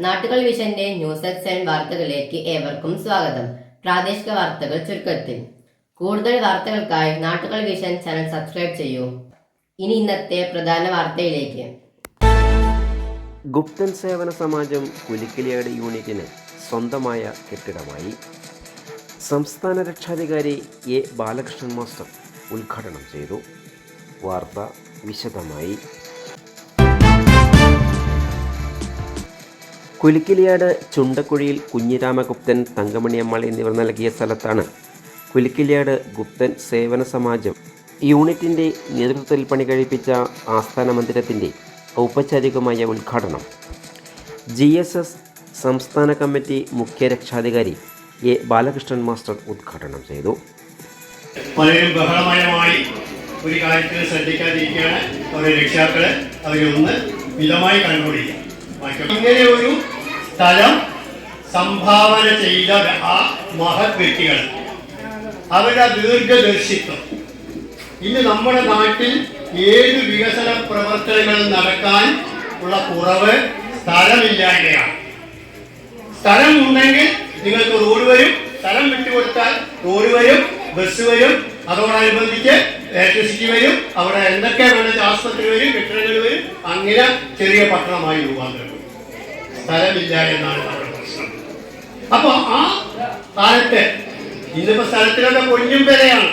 നാട്ടുകൾ വിഷന്റെ news seven വാർത്തകളിലേക്ക് ഏവർക്കും സ്വാഗതം. പ്രാദേശിക വാർത്തകൾ ചുരുക്കത്തിൽ. കൂടുതൽ വാർത്തകൾക്കായി നാട്ടുകൾ വിഷൻ ചാനൽ സബ്സ്ക്രൈബ് ചെയ്യൂ. ഇനി ഇന്നത്തെ പ്രധാന വാർത്തയിലേക്ക്. ഗുപ്തൻ സേവന സമാജം കുലിക്കിലിയുടെ യൂണിറ്റിന് സ്വന്തമായ കെട്ടിടമായി. സംസ്ഥാന രക്ഷാധികാരി എ ബാലകൃഷ്ണൻ മാസ്റ്റർ ഉദ്ഘാടനം ചെയ്തു. വാർത്ത വിശദമായി. കുലിക്കിലിയാട് ചുണ്ടക്കുഴിയിൽ കുഞ്ഞിരാമഗുപ്തൻ തങ്കമണിയമ്മൾ എന്നിവർ നൽകിയ സ്ഥലത്താണ് കുലിക്കിലിയാട് ഗുപ്തൻ സേവന സമാജം യൂണിറ്റിന്റെ നേതൃത്വത്തിൽ പണി കഴിപ്പിച്ച ആസ്ഥാന മന്ദിരത്തിന്റെ ഔപചാരികമായ ഉദ്ഘാടനം. ജി എസ് എസ് സംസ്ഥാന കമ്മിറ്റി മുഖ്യ രക്ഷാധികാരി എ ബാലകൃഷ്ണൻ മാസ്റ്റർ ഉദ്ഘാടനം ചെയ്തു. ബഹളമയമായി ഒരു കാര്യത്തിൽ ശ്രദ്ധിക്കാതിരിക്കുകയാണ്. അവരുടെ അവരെ ഒന്ന് മിതമായി കണ്ടുപിടിക്കുക. ഇങ്ങനെ ഒരു സ്ഥലം സംഭാവന ചെയ്ത ആ മഹത് വ്യക്തികൾ അവരുടെ ദീർഘദർശിത്വം. ഇന്ന് നമ്മുടെ നാട്ടിൽ ഏത് വികസന പ്രവർത്തനങ്ങൾ നടക്കാൻ ഉള്ള കുറവ് സ്ഥലമില്ലായ്മയാണ്. സ്ഥലം ഉണ്ടെങ്കിൽ നിങ്ങൾക്ക് റോഡ് വരും സ്ഥലം വിട്ടുകൊടുത്താൽ റോഡ് വരും ബസ് വരും അതോടനുബന്ധിച്ച് ഇലക്ട്രിസിറ്റി വരും അവിടെ എന്തൊക്കെ വേണ്ടത് ആശുപത്രി വരും കെട്ടിടങ്ങൾ വരും അങ്ങനെ ചെറിയ പട്ടണമായി രൂപാന്തരപ്പെടും. സ്ഥലമില്ല എന്നാണ് അപ്പൊ ആ കാലത്ത് ഇന്നിപ്പോ സ്ഥലത്തിലൊക്കെ പൊന്നും വിലയാണ്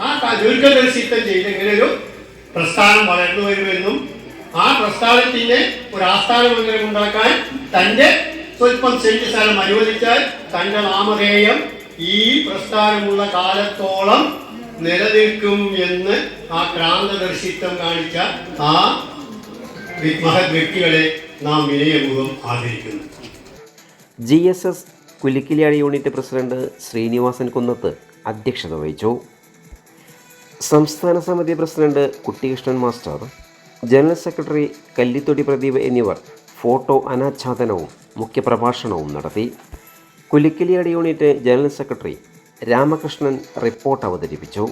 ആ ദീർഘദർശിത്വം ചെയ്ത് ഇങ്ങനെ ഒരു പ്രസ്ഥാനം വളർന്നു വരുമെന്നും ആ പ്രസ്ഥാനത്തിന്റെ ഒരു ആസ്ഥാന മന്ദിരം ഉണ്ടാക്കാൻ തന്റെ സ്വല്പം സെന്റ് സ്ഥലം അനുവദിച്ചാൽ തന്റെ നാമധേയം ഈ പ്രസ്ഥാനമുള്ള കാലത്തോളം നിലനിൽക്കും എന്ന് ആ ക്രാന്തദർശിത്വം കാണിച്ച ആ മഹത് വ്യക്തികളെ നാം വിനയപൂർവം ആദരിക്കുന്നു. G S S Kulikkiliyad unit president Srinivasan Kunnath അധ്യക്ഷത വഹിച്ചു. സംസ്ഥാന സമിതി president Kuttikrishnan master general secretary Kallithodi Pradeep എന്നിവർ ഫോട്ടോ അനാച്ഛാദനവും മുഖ്യപ്രഭാഷണവും നടത്തി. Kulikkiliyad unit general secretary Ramakrishnan report അവതരിപ്പിച്ചു.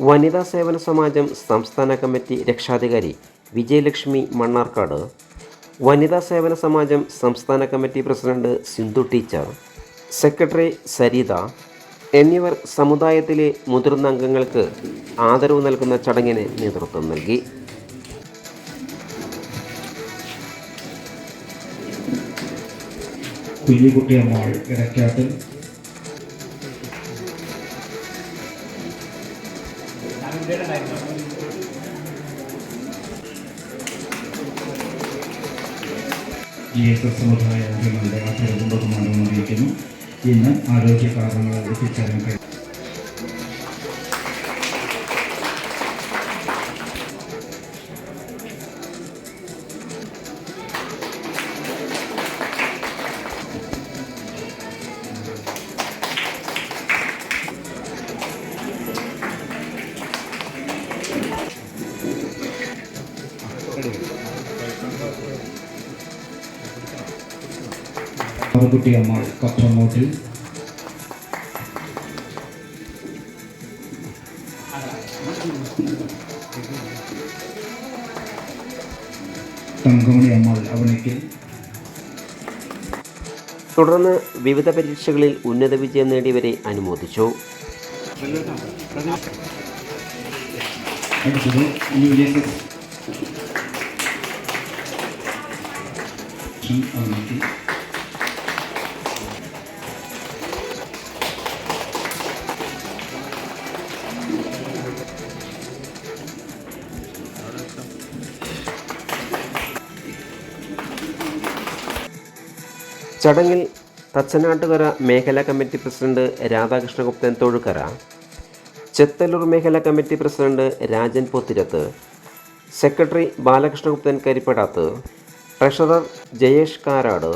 വനിതാ സേവന സമാജം സംസ്ഥാന കമ്മിറ്റി രക്ഷാധികാരി വിജയലക്ഷ്മി മണ്ണാർക്കാട്. വനിതാ സേവന സമാജം സംസ്ഥാന committee president Sindhu teacher secretary Saritha എന്നിവർ സമുദായത്തിലെ മുതിർന്ന അംഗങ്ങൾക്ക് ആദരവ് നൽകുന്ന ചടങ്ങിന് നേതൃത്വം നൽകി. Kunjikuttiyamma Edakkatt G S S സമുദായ അംഗങ്ങളുടെ ആദരവും ബഹുമാനം അറിയിക്കുന്നു. ഇന്ന് ആരോഗ്യ കാരണങ്ങളാൽ എത്തിച്ചേരാൻ കഴിയും. കുട്ടിയമ്മാൾ കപ്പമോട്ടിൽ തങ്കമണി അമ്മ അവണിക്കൽ തുടർന്ന് വിവിധ പരീക്ഷകളിൽ ഉന്നത വിജയം നേടിയവരെ അനുമോദിച്ചു. Thank യു ചടങ്ങിൽ തച്ചനാട്ടുകര മേഖലാ കമ്മിറ്റി പ്രസിഡന്റ് രാധാകൃഷ്ണഗുപ്തൻ തൊഴുക്കര ചെത്തല്ലൂർ മേഖലാ committee president Rajan Pothirathu secretary Balakrishnaguptan Karippadathu treasurer Jayesh Karad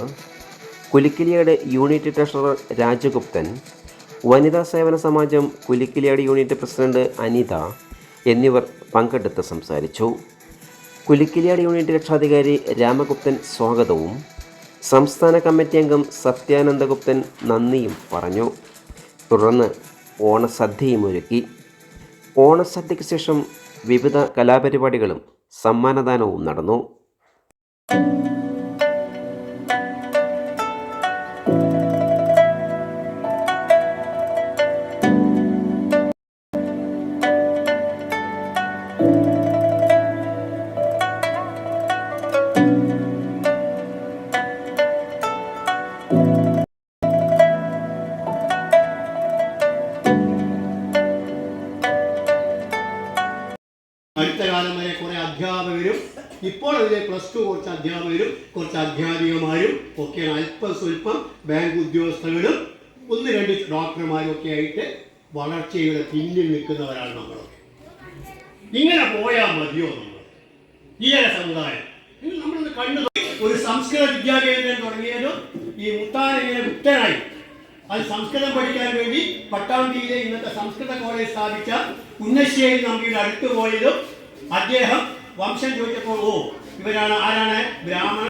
Kulikkiliyad unit treasurer Rajaguptan Vanitha Sevana Samajam Kulikkiliyad unit president Anitha എന്നിവർ പങ്കെടുത്ത് സംസാരിച്ചു. കുലിക്കിലിയാട് യൂണിറ്റ് രക്ഷാധികാരി രാമഗുപ്തൻ സ്വാഗതവും സംസ്ഥാന കമ്മിറ്റി അംഗം സത്യാനന്ദഗുപ്തൻ നന്ദിയും പറഞ്ഞു. തുടർന്ന് ഓണസദ്യയും ഒരുക്കി. ഓണസദ്യയ്ക്ക് ശേഷം വിവിധ കലാപരിപാടികളും സമ്മാനദാനവും നടന്നു. അധ്യാപകരും ഇപ്പോൾ അതിലെ പ്ലസ് ടു കുറച്ച് അധ്യാപകരും കുറച്ച് അധ്യാപികമാരും ഒക്കെ അല്പം സ്വല്പം ബാങ്ക് ഉദ്യോഗസ്ഥകളും ഒന്ന് രണ്ട് ഡോക്ടർമാരും ഒക്കെ ആയിട്ട് വളർച്ചയുടെ പിന്നിൽ നിൽക്കുന്നവരാണ് നമ്മളൊക്കെ. ഇങ്ങനെ പോയാൽ മതിയോ നമ്മൾ? ഈയര സമുദായം. ഇത് നമ്മളൊന്ന് കണ്ടു ഒരു സംസ്കൃത വിദ്യാകേന്ദ്രം തുടങ്ങിയതും ഈ മുത്താൻ ഇങ്ങനെ മുക്തനായി. അത് സംസ്കൃതം പഠിക്കാൻ വേണ്ടി പട്ടാമ്പിയിലെ ഇന്നത്തെ സംസ്കൃത കോളേജ് സ്ഥാപിച്ച ഉന്നശ്ശേരി നമ്പിയുടെ അടുത്ത് പോയതും അദ്ദേഹം വംശം ചോദിച്ചപ്പോൾ ഓ ഇവരാണ് ആരാണ്? ബ്രാഹ്മണ